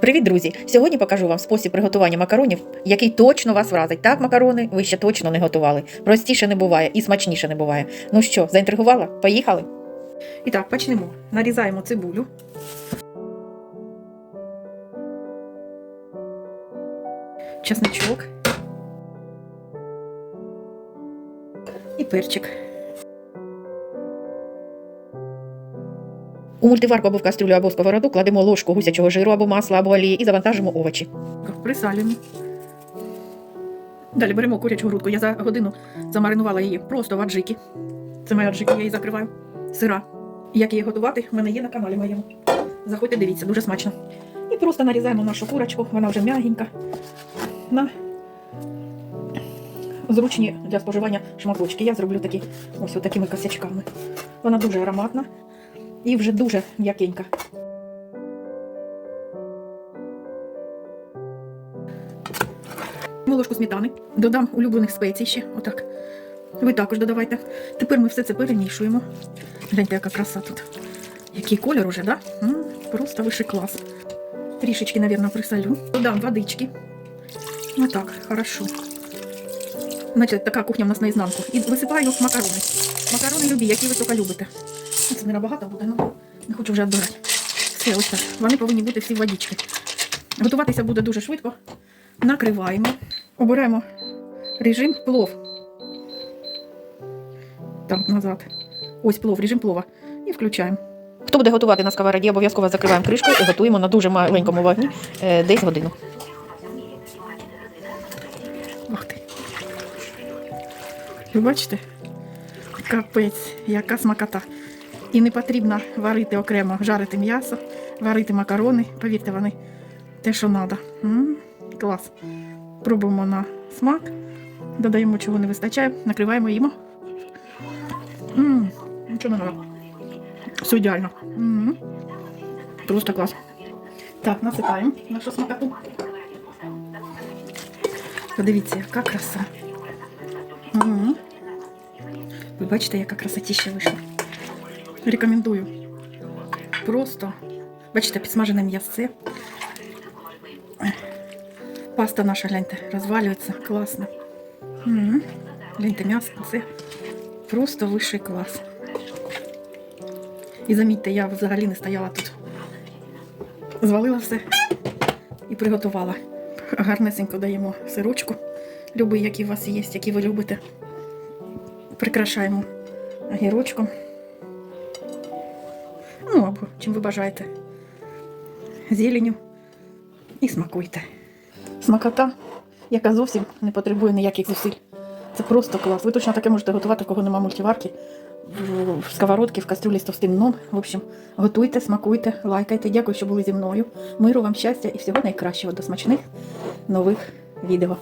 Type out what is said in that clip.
Привіт, друзі! Сьогодні покажу вам спосіб приготування макаронів, який точно вас вразить. Так, макарони ви ще точно не готували. Простіше не буває і смачніше не буває. Ну що, заінтригувала? Поїхали? І так, почнемо. Нарізаємо цибулю. Чесничок. І перчик. У мультиварку або в кастрюлю або сковороду кладемо ложку гусячого жиру або масла або олії і завантажимо овочі. Присалюємо. Далі беремо курячу грудку. Я за годину замаринувала її просто в аджики. Це моя аджика, я її закриваю. Сира. Як її готувати, в мене є на каналі моєму. Заходьте, дивіться, дуже смачно. І просто нарізаємо нашу курочку, вона вже м'ягенька. На зручні для споживання шматочки. Я зроблю такі ось такими косячками. Вона дуже ароматна і вже дуже м'якенька. Ложку сметани. Додам улюблених спецій ще. Отак. Ви також додавайте. Тепер ми все це перемішуємо. Гляньте, яка краса тут. Який колір уже, да? М, просто вищий клас. Трішечки, мабуть, присолю. Додам водички. Отак, хорошо. Значить, така кухня в нас наізнанку. І висипаю макарони. Макарони любі, які ви тільки любите. Це не набагато буде, ну не хочу вже відбирати. Все, ось так. Вони повинні бути всі в водички. Готуватися буде дуже швидко. Накриваємо. Обираємо режим плов. Так, назад. Ось плов, режим плова. І включаємо. Хто буде готувати на сковороді, обов'язково закриваємо кришку і готуємо на дуже маленькому вогні е, десь годину. Ух ти. Ви бачите? Капець, яка смакота. І не потрібно варити окремо, жарити м'ясо, варити макарони. Повірте, вони те, що треба. Клас. Пробуємо на смак, додаємо, чого не вистачає, накриваємо їмо. М, Нічого не треба. Все ідеально. М. Просто клас. Так, насипаємо нашу смакоту. Подивіться, яка краса. М. Ви бачите, яка красотіща вийшла. Рекомендую. Просто. Бачите, підсмажене м'ясце. Паста наша, гляньте, розвалюється. Класно. Гляньте, м'ясо, це просто вищий клас. І замітьте, я взагалі не стояла тут. Звалила все і приготувала. Гарнесенько даємо сирочку. Любий, який у вас є, який ви любите. Прикрашаємо огірочком. Чим ви бажаєте. Зеленю. І смакуйте. Смакота, яка зовсім не потребує ніяких зусиль. Це просто клас. Ви точно таке можете готувати, кого нема мультиварки, в сковородці, в кастрюлі з товстим дном. В общем, готуйте, смакуйте, лайкайте. Дякую, що були зі мною. Миру вам щастя і всього найкращого до смачних нових відео.